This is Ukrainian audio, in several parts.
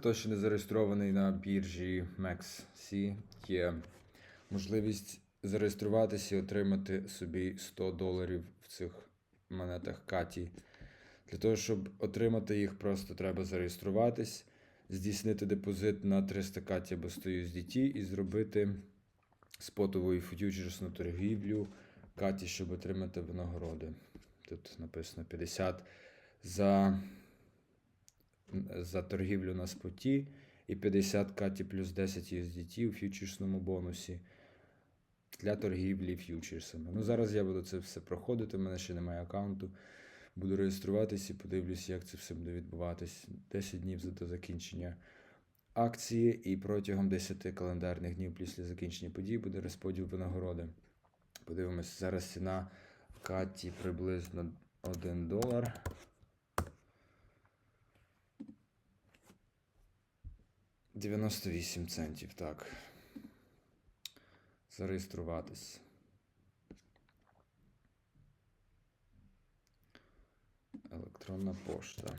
хто ще не зареєстрований на біржі MaxC, є можливість зареєструватися і отримати собі 100 доларів в цих монетах Каті. Для того, щоб отримати їх, просто треба зареєструватись, здійснити депозит на 300 Каті або 100 USDT і зробити спотову і фьючерсну торгівлю Каті, щоб отримати винагороди. Тут написано 50 за, за торгівлю на споті і 50 Каті плюс 10 USDT у фьючерсному бонусі для торгівлі фьючерсами. Ну, зараз я буду це все проходити, в мене ще немає аккаунту. Буду реєструватись і подивлюсь, як це все буде відбуватись. 10 днів до закінчення акції, і протягом 10 календарних днів після закінчення подій буде розподіл винагороди. Подивимось, зараз ціна в каті приблизно 1 долар. Дев'яносто вісім центів, так. Зареєструватись. Електронна пошта.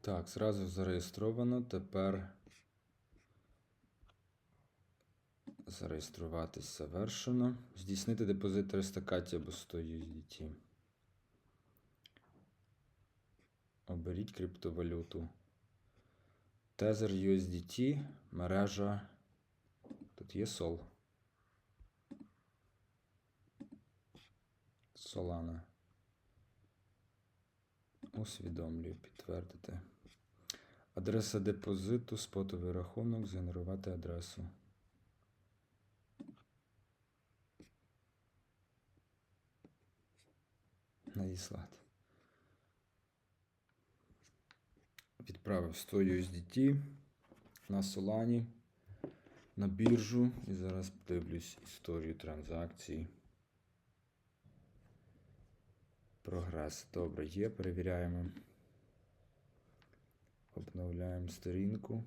Так, зразу зареєстровано. Тепер зареєструватись завершено. Здійснити депозит 300 каті або 100 USDT. Оберіть криптовалюту. Tether USDT, мережа. Тут є Sol. Solana. Усвідомлюю, підтвердити. Адреса депозиту, спотовий рахунок, згенерувати адресу. Надіслати. Відправив 100 USDT на Solani, на біржу і зараз подивлюсь історію транзакцій. Прогрес. Добре, є. Перевіряємо. Обновляємо сторінку.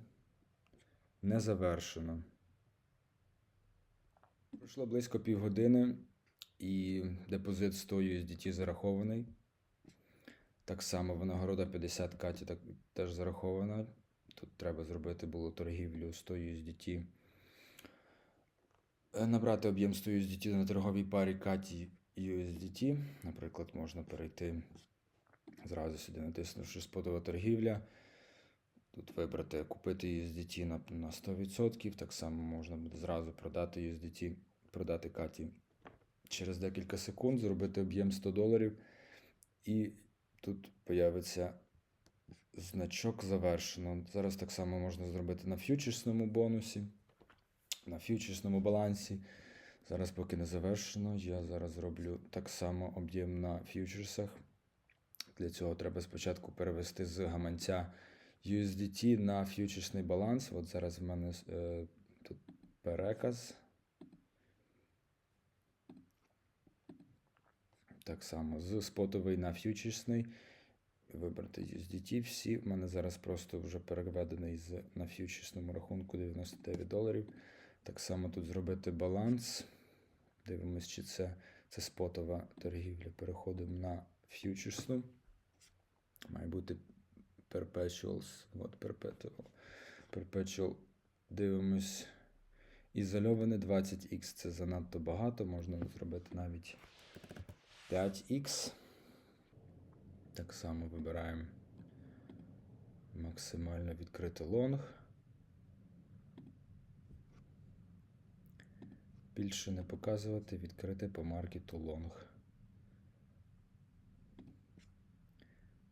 Не завершено. Пройшло близько півгодини і депозит 100 USDT зарахований. Так само винагорода 50 каті теж зарахована. Тут треба зробити було торгівлю 100 USDT. Е, Набрати об'єм 100 USDT на торговій парі каті USDT. Наприклад, можна перейти зразу сюди, натиснувши спотова торгівля. Тут вибрати купити USDT на 100%. Так само можна буде зразу продати USDT, продати каті через декілька секунд, зробити об'єм 100 доларів. І тут появиться значок завершено. Зараз так само можна зробити на фьючерсному бонусі, на фьючерсному балансі. Зараз поки не завершено, я зараз зроблю так само об'єм на фьючерсах. Для цього треба спочатку перевести з гаманця USDT на фьючерсний баланс. От зараз в мене е, тут переказ. Так само з спотовий на фьючерсний. Вибрати USDT. Всі. В мене зараз просто вже переведений з, на фьючерсному рахунку 99 доларів. Так само тут зробити баланс. Дивимось, чи це, це спотова торгівля. Переходимо на фьючерсну. Має бути perpetuals. От perpetual. Perpetual. Дивимось. Ізольоване 20х це занадто багато. Можна зробити навіть 5х. Так само вибираємо максимально відкритий лонг. Більше не показувати, відкрити по маркету лонг.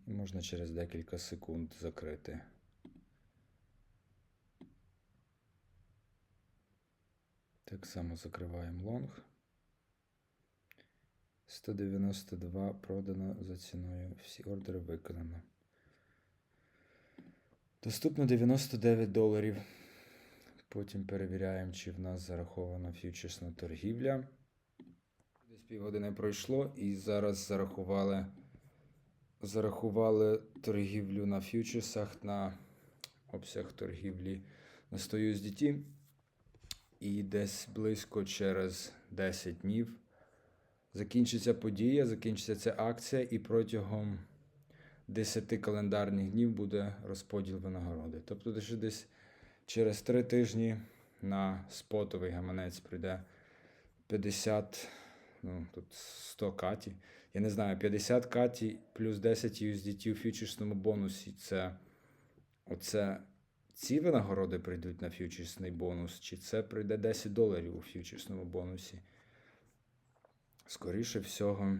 І можна через декілька секунд закрити. Так само закриваємо лонг. 192 продано за ціною. Всі ордери виконано. Доступно 99 доларів. Потім перевіряємо, чи в нас зарахована фьючерсна торгівля. Десь півгодини пройшло, і зараз зарахували, зарахували торгівлю на фьючерсах на обсяг торгівлі на 100 USDT. І десь близько через 10 днів закінчиться подія, закінчиться ця акція, і протягом 10 календарних днів буде розподіл винагороди. Тобто лише десь через 3 тижні на спотовий гаманець прийде 50, ну тут 100 каті. Я не знаю, 50 каті плюс 10 USDT у фьючерсному бонусі. Це оце ці винагороди прийдуть на фьючерсний бонус, чи це прийде 10 доларів у фьючерсному бонусі. Скоріше всього.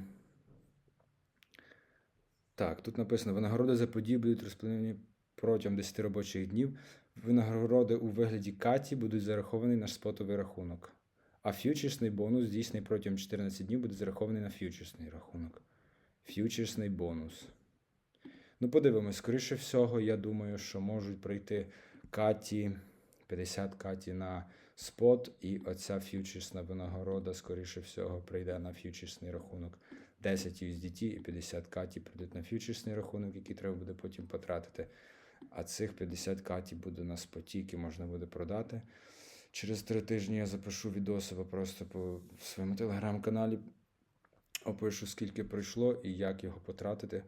Так, тут написано: винагороди за події будуть розподілені протягом 10 робочих днів. Винагороди у вигляді каті будуть зараховані на спотовий рахунок. А фьючерсний бонус дійсний протягом 14 днів буде зарахований на фьючерсний рахунок. Фьючерсний бонус. Ну, подивимось, скоріше всього, я думаю, що можуть прийти каті, 50 каті на спот, і оця фьючерсна винагорода, скоріше всього, прийде на фьючерсний рахунок. 10 USDT і 50 каті прийдуть на фьючерсний рахунок, який треба буде потім потратити. А цих 50 каті буде на споті, які можна буде продати. Через три тижні я запишу відосиво просто по своєму телеграм-каналі. Опишу, скільки пройшло і як його потратити.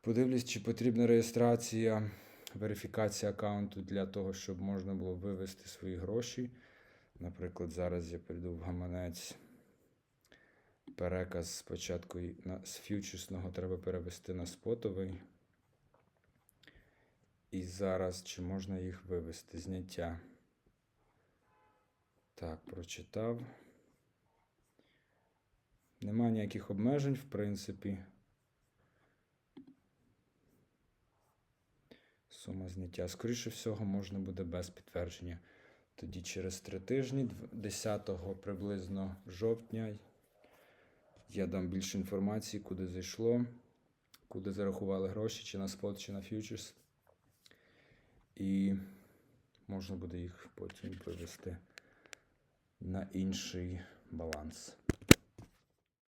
Подивлюсь, чи потрібна реєстрація, верифікація аккаунту для того, щоб можна було вивести свої гроші. Наприклад, зараз я прийду в гаманець. Переказ спочатку на, з фьючерсного треба перевести на спотовий. І зараз чи можна їх вивести? Зняття. Так, прочитав. Нема ніяких обмежень, в принципі. Сума зняття. Скоріше всього, можна буде без підтвердження. Тоді через три тижні, 10 приблизно жовтня, я дам більше інформації, куди зайшло, куди зарахували гроші, чи на спот, чи на фьючерс. І можна буде їх потім вивести на інший баланс.